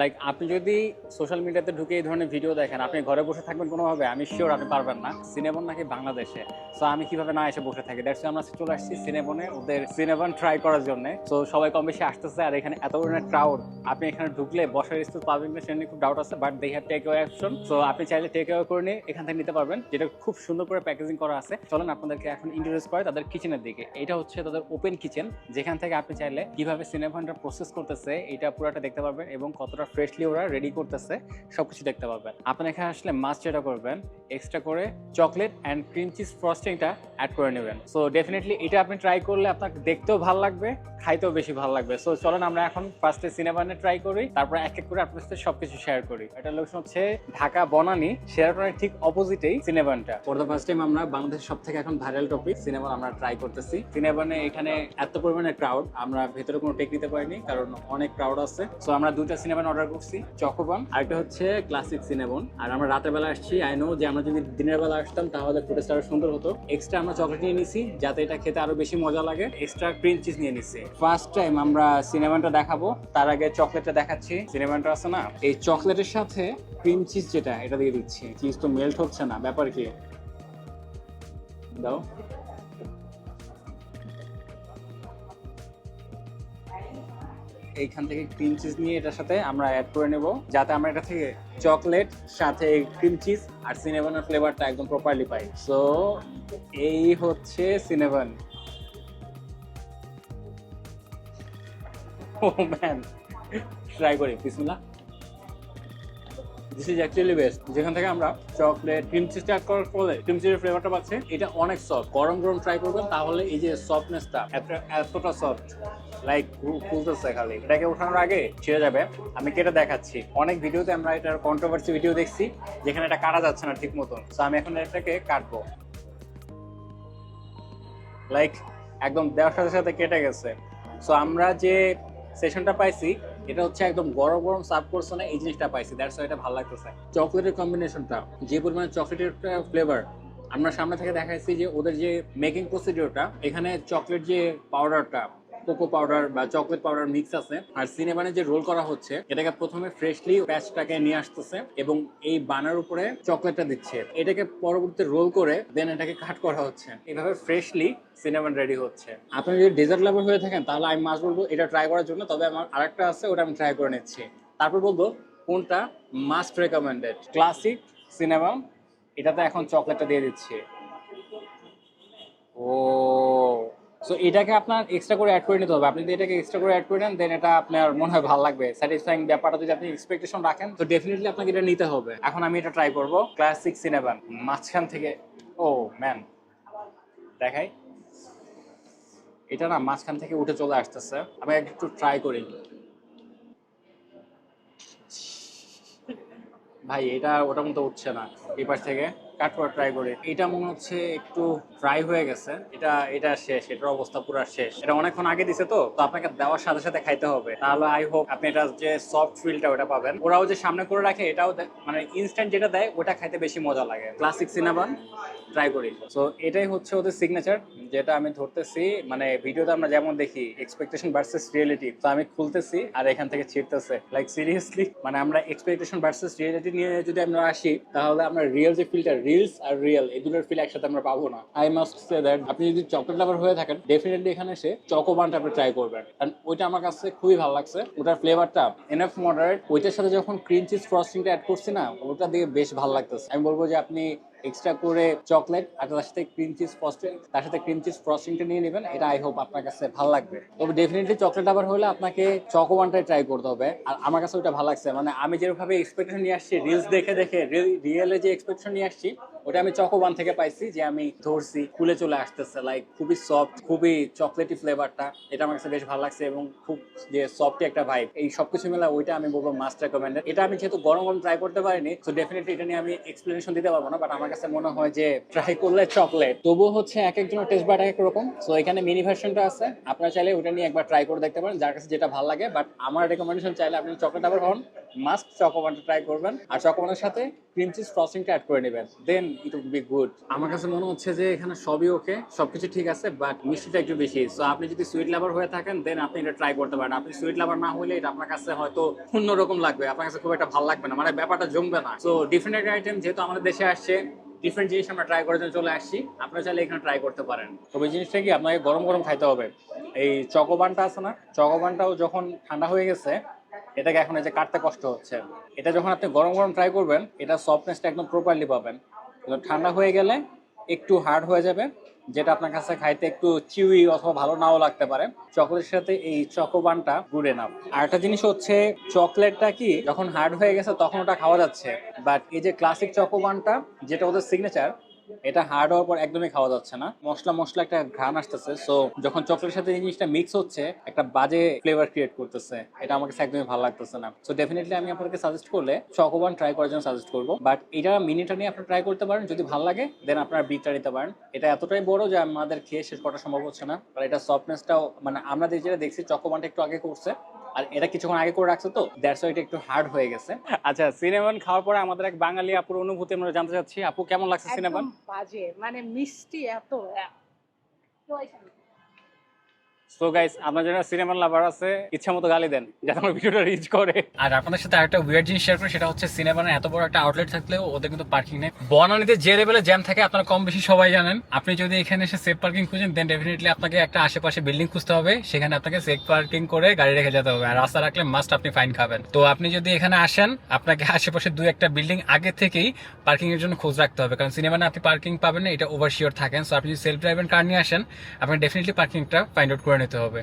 Like আপনি যদি social মিডিয়াতে ঢুকে এই ধরনের ভিডিও দেখেন, আপনি ঘরে বসে থাকবেন কোনোভাবে, আমি শিওর আপনি পারবেন না। সিনেবন নাকি বাংলাদেশে। সো আমি কীভাবে না এসে বসে থাকি? দ্যাটস আমরা চলে আসছি সিনেবনে ওদের সিনেবন ট্রাই করার জন্য। সো সবাই কম বেশি আসতেছে আর এখানে এত ধরনের ক্রাউড আপনি এখানে ঢুকলে বসার স্থান পাবেন না সেটা খুব ডাউট আছে but they have takeaway option so আপনি চাইলে টেক ওয়ে করে নিয়ে এখান থেকে নিতে পারবেন, যেটা খুব সুন্দর করে প্যাকেজিং করা আছে। চলেন আপনাদেরকে এখন ইন্ট্রোডিউস করে তাদের কিচেনের দিকে। এটা হচ্ছে তাদের ওপেন কিচেন যেখান থেকে আপনি চাইলে কীভাবে সিনেমাটা প্রসেস করতেছে, এটা পুরোটা দেখতে পারবেন এবং কতটা ফ্রেশলি ওরা রেডি করতেছে, সবকিছু দেখতে পারবেন। আপনার এখানে আসলে মাস্ট যেটা করবেন এক্সট্রা করে চকলেট অ্যান্ড ক্রিম চিজ ফ্রস্টিংটা অ্যাড করে নেবেন। সো ডেফিনেটলি এটা আপনি ট্রাই করলে আপনার দেখতেও ভালো লাগবে, খাইতেও বেশি ভালো লাগবে। সো চলেন আমরা এখন ফার্স্টে সিনেমানে ট্রাই করি, তারপর এক এক করে আপনার সাথে সবকিছু শেয়ার করি। এটা লোকেশন হচ্ছে ঢাকা বনানি শেরাটনের ঠিক অপোজিটেই সিনেমানটা ফর দ্য ফার্স্ট টাইম আমরা বাংলাদেশের সব থেকে এখন ভাইরাল টপিক সিনেমা আমরা ট্রাই করতেছি। সিনেমানে এখানে এত পরিমাণে ক্রাউড আমরা ভেতরে কোনো টেক নিতে পারিনি, কারণ অনেক ক্রাউড আছে। সো আমরা দুইটা সিনেমা অর্ডার করছি, চকোবান। আর একটা হচ্ছে ক্লাসিক সিনেমন আর আমরা রাতের বেলা আসছি আই নো যে আমরা যদি দিনের বেলা আসতাম, তাহলে ফুটেজটা আরও সুন্দর হতো। এক্সট্রা আমরা চকলেট নিয়ে নিছি, যাতে এটা খেতে আরও বেশি মজা লাগে। এক্সট্রা ক্রিম চিজ নিয়ে নিছি। ফার্স্ট টাইম আমরা সিনেমাটা দেখাবো, তার আগে চকলেটটা দেখাচ্ছি। সিনেমাটা আছে না? এই চকলেটের সাথে ক্রিম চিজ যেটা, এটা দিয়ে দিচ্ছি। চিজ তো মেল্ট হচ্ছে না, ব্যাপার কি? দাও। এইখান থেকে ক্রিম চিজ নিয়ে এটার সাথে আমরা অ্যাড করে নেব, যাতে আমরা এটা থেকে চকলেট সাথে ক্রিম চিজ আর সিনেভানের ফ্লেভারটা একদম প্রপারলি পাই। সো এই হচ্ছে সিনেভান ও ম্যান ট্রাই করি, বিসমিল্লাহ। দিস ইজ অ্যাকচুয়ালি বেস্ট যেখান থেকে আমরা চকলেট ক্রিম চিজটা অ্যাড করার ফলে ক্রিম চিজের ফ্লেভারটা পাচ্ছি, এটা অনেক সফট গরম গরম ট্রাই করবেন, তাহলে এই যে সফটনেসটা এতটা সফট লাইক ফুলতেছে খালি। এটাকে ওঠানোর আগে ছেড়ে যাবে। আমি কেটে দেখাচ্ছি? অনেক ভিডিওতে আমরা এটার কন্ট্রোভার্সি ভিডিও দেখছি, যেখানে এটা কাটা যাচ্ছে না ঠিক মতন। তো আমি এখন এটাকে কাটবো। লাইক একদম দেওয়ার সাথে সাথে কেটে গেছে। সো আমরা যে সেশনটা পাইছি এটা হচ্ছে একদম গরম গরম সার্ভ করছে না, এই জিনিসটা পাইছি দ্যাটস এটা ভালো লাগতেছে। চকলেটের কম্বিনেশনটা যে পরিমাণে চকলেটের ফ্লেভার আমরা সামনে থেকে দেখাইছি যে ওদের যে মেকিং প্রসিডিওরটা এখানে চকলেট যে পাউডারটা কোকো পাউডার বা চকলেট পাউডার মিক্স আছে। আর সিনেমানে যে রোল করা হচ্ছে, এটাকে প্রথমে ফ্রেশলি প্যাচটাকে নিয়ে আসতেছে এবং এই বানার উপরে চকলেটটা দিচ্ছে। এটাকে পরবর্তীতে রোল করে দেন এটাকে কাট করা হচ্ছে। এভাবে ফ্রেশলি সিনেমান রেডি হচ্ছে। আপনি যদি ডেজার্ট লাভার হয়ে থাকেন, তাহলে আমি মাছ বলব এটা ট্রাই করার জন্য, তবে আমার আরেকটা আছে, ওটা আমি ট্রাই করে নিচ্ছি। তারপর বলব কোনটা মাস্ট রেকমেন্ডেড ক্লাসিক সিনেমা এটাতে এখন চকলেটটা দিয়ে দিচ্ছি। ও সো এটাকে আপনার এক্সট্রা করে অ্যাড করে নিতে হবে। আপনি যদি এটাকে এক্সট্রা করে অ্যাড করে নেন দেন এটা আপনার মনে হয় ভালো লাগবে। স্যাটিসফাইং ব্যাপারটা যদি আপনি এক্সপেকটেশন রাখেন, তো ডেফিনেটলি আপনাকে এটা নিতে হবে। এখন আমি এটা ট্রাই করব। ক্লাসিক সিনেমান মাঝখান থেকে ও ম্যান দেখাই। এটা না মাঝখান থেকে উঠে চলে আসতেছে। আমি একটু ট্রাই করি। ভাই, এটা ওটার মতো উঠছে না। এই পাশ থেকে। করা ট্রাই করি। এটা মনে হচ্ছে একটু ফ্রাই হয়ে গেছে। এটা এটা শেষ, এটার অবস্থা পুরো শেষ। এটা অনেকক্ষণ আগে দিছে তো তো আপনাকে দেওয়ার সাথে সাথে খাইতে হবে। তাহলে আই হোপ আপনি এটা যে সফট ফিলটা ওটা পাবেন। ওরাও যে সামনে করে রাখে, এটাও মানে ইনস্ট্যান্ট যেটা দেয়, ওটা খাইতে বেশি মজা লাগে। ক্লাসিক সিনাবান ট্রাই করি। সো এটাই হচ্ছে ওদের সিগনেচার যেটা আমি ধরতেছি। মানে ভিডিওতে আমরা যেমন দেখি এক্সপেকটেশন ভার্সেস রিয়েলিটি তো আমি খুলতেছি, আর এখান থেকে ছিটতেছে লাইক সিরিয়াসলি মানে আমরা এক্সপেকটেশন ভার্সেস রিয়েলিটি নিয়ে যদি আমরা আসি, তাহলে আমরা রিয়েল যে ফিলটা রিলস আর রিয়েল এই দুটোর ফিল একসাথে আমরা পাবো না। আই মাস্ট সে দ্যাট আপনি যদি চকলেট লাভার হয়ে থাকেন ডেফিনেটলি এখানে এসে চকোবানটা আপনি ট্রাই করবেন। কারণ ওইটা আমার কাছে খুবই ভালো লাগছে, ওটার ফ্লেভারটা এনএফ মডারেট ওইটার সাথে যখন ক্রিম চিজ ফ্রস্টিংটা অ্যাড করছি না, ওটা দিয়ে বেশ ভালো লাগতেছে। আমি বলব যে আপনি এক্সট্রা করে চকলেট আর তার সাথে ক্রিম চিজ ফ্রস্টিং তার সাথে ক্রিম চিজ ফ্রস্টিংটা নিয়ে নেবেন। এটা আই হোপ আপনার কাছে ভালো লাগবে। তবে ডেফিনেটলি চকলেট আবার হলে আপনাকে চকোবানটাই ট্রাই করতে হবে। আর আমার কাছে ওটা ভালো লাগছে। মানে আমি যেভাবে এক্সপেকটেশন নিয়ে আসছি রিলস দেখে দেখে রিয়েলে যে এক্সপেকটেশন নিয়ে আসছি ওটা আমি চকোবান থেকে পাইছি, যে আমি ধরছি খুলে চলে আসতেছে। লাইক খুবই সফট খুবই চকলেটি ফ্লেভারটা এটা আমার কাছে বেশ ভালো লাগছে এবং খুব যে সফটি একটা ভাইব এই সবকিছু মিলে ওইটা আমি বলব মাস্ট রেকমেন্ডেড এটা আমি যেহেতু গরম গরম ট্রাই করতে পারিনি তো ডেফিনেটলি এটা নিয়ে আমি এক্সপ্লেনেশন দিতে পারব না বাট আমার কাছে মনে হয় যে ট্রাই করলে চকলেট তবুও হচ্ছে এক একজনের টেস্ট বাট এক রকম। সো এখানে মিনি ভার্সনটা আছে। আপনারা চাইলে ওটা নিয়ে একবার ট্রাই করে দেখতে পারেন, যার কাছে যেটা ভালো লাগে। বাট আমার রেকমেন্ডেশন চাইলে আপনি চকলেট আবার হন মাস্ট চকোবানটা ট্রাই করবেন। আর চকোবানের সাথে ক্রিম চিজ ফ্রস্টিংটা অ্যাড করে নেবেন then it would be good আমার কাছে মনে হচ্ছে যে এখানে সবই ওকে সবকিছু ঠিক আছে বাট মিষ্টিটা একটু বেশি। সো আপনি যদি সুইট লাভার হয়ে থাকেন দেন আপনি এটা ট্রাই করতে পারেন। আপনি সুইট লাভার না হলে এটা আপনার কাছে হয়তো অন্যরকম লাগবে আপনার কাছে খুব একটা ভালো লাগবে না মানে ব্যাপারটা জমবে না। সো ডিফারেন্ট আইটেম যেহেতু আমাদের দেশে আসছে ডিফারেন্ট জিনিস আমরা ট্রাই করার জন্য চলে আসছি আপনারা চাইলে এখানে ট্রাই করতে পারেন। তবে জিনিসটা কি আপনাকে গরম গরম খাইতে হবে। এই চকোবানটা আছে না চকোবানটাও যখন ঠান্ডা হয়ে গেছে এটাকে এখন এই যে কাটতে কষ্ট হচ্ছে। এটা যখন আপনি গরম গরম ট্রাই করবেন, এটা সফটনেসটা একদম প্রপারলি পাবেন। কিন্তু ঠান্ডা হয়ে গেলে একটু হার্ড হয়ে যাবে, যেটা আপনার কাছে খাইতে একটু চিউই অথবা ভালো নাও লাগতে পারে। চকলেটের সাথে এই চকোবানটা গুড এনাফ আর একটা জিনিস হচ্ছে, চকলেটটা কি যখন হার্ড হয়ে গেছে তখন ওটা খাওয়া যাচ্ছে। বাট এই যে ক্লাসিক চকোবানটা, যেটা ওদের সিগনেচার এটা হার্ড হওয়ার পর একদমই খাওয়া যাচ্ছে না। মশলা মশলা একটা ঘ্রাণ আসতেছে সো যখন চকলেটের সাথে জিনিসটা মিক্স হচ্ছে, একটা বাজে ফ্লেভার ক্রিয়েট করতেছে। এটা আমার কাছে একদমই ভালো লাগতেছে না। সো ডেফিনেটলি আমি আপনাকে সাজেস্ট করলে চকোবান ট্রাই করার জন্য সাজেস্ট করব। বাট এটা মিনিটা নিয়ে আপনি ট্রাই করতে পারেন, যদি ভালো লাগে দেন আপনার বিটটা নিতে পারেন। এটা এতটাই বড় যে আমাদের খেয়ে শেষ করা সম্ভব হচ্ছে না। আর এটা সফটনেসটাও মানে আমরা যেটা দেখছি চকোবানটা একটু আগে করছে। আর এটা কিছুক্ষণ আগে করে রাখছো তো দ্যাটস এটা একটু হার্ড হয়ে গেছে। আচ্ছা সিনেমান খাওয়ার পরে আমাদের এক বাঙালি আপুর অনুভূতি আমরা জানতে চাচ্ছি। আপু কেমন লাগছে সিনেমান? বাজে মানে মিষ্টি এত সো গাইস যারা সিনেমা লাভার আছে ইচ্ছা মতো গালি দেন, যাতে আমার ভিডিওটা রিচ করে। আর আপনাদের সাথে আরেকটা উইয়ার্ড জিনিস শেয়ার করি, সেটা হচ্ছে সিনেমার এত বড় একটা আউটলেট থাকলেও ওদের কিন্তু পার্কিং নেই। যে লেভেলে জ্যাম থাকে, আপনারা কম বেশি সবাই জানেন। আপনি যদি এখানে এসে সেফ পার্কিং খুঁজেন দেন ডেফিনেটলি আপনাকে একটা আশেপাশে বিল্ডিং খুঁজতে হবে। সেখানে আপনাকে সেফ পার্কিং করে গাড়ি রেখে যেতে হবে। আর রাস্তা রাখলে মাস্ট আপনি ফাইন খাবেন। তো আপনি যদি এখানে আসেন, আপনাকে আশেপাশে দুই একটা বিল্ডিং আগে থেকেই পার্কিং এর জন্য খোঁজ রাখতে হবে। কারণ সিনেমানে আপনি পার্কিং পাবেন না, এটা ওভার শিওর থাকেন। সো আপনি যদি সেলফ ড্রাইভেন কার নিয়ে আসেন, আপনাকে ডেফিনেটলি পার্কিংটা ফাইন্ড আউট করে নিতে হবে।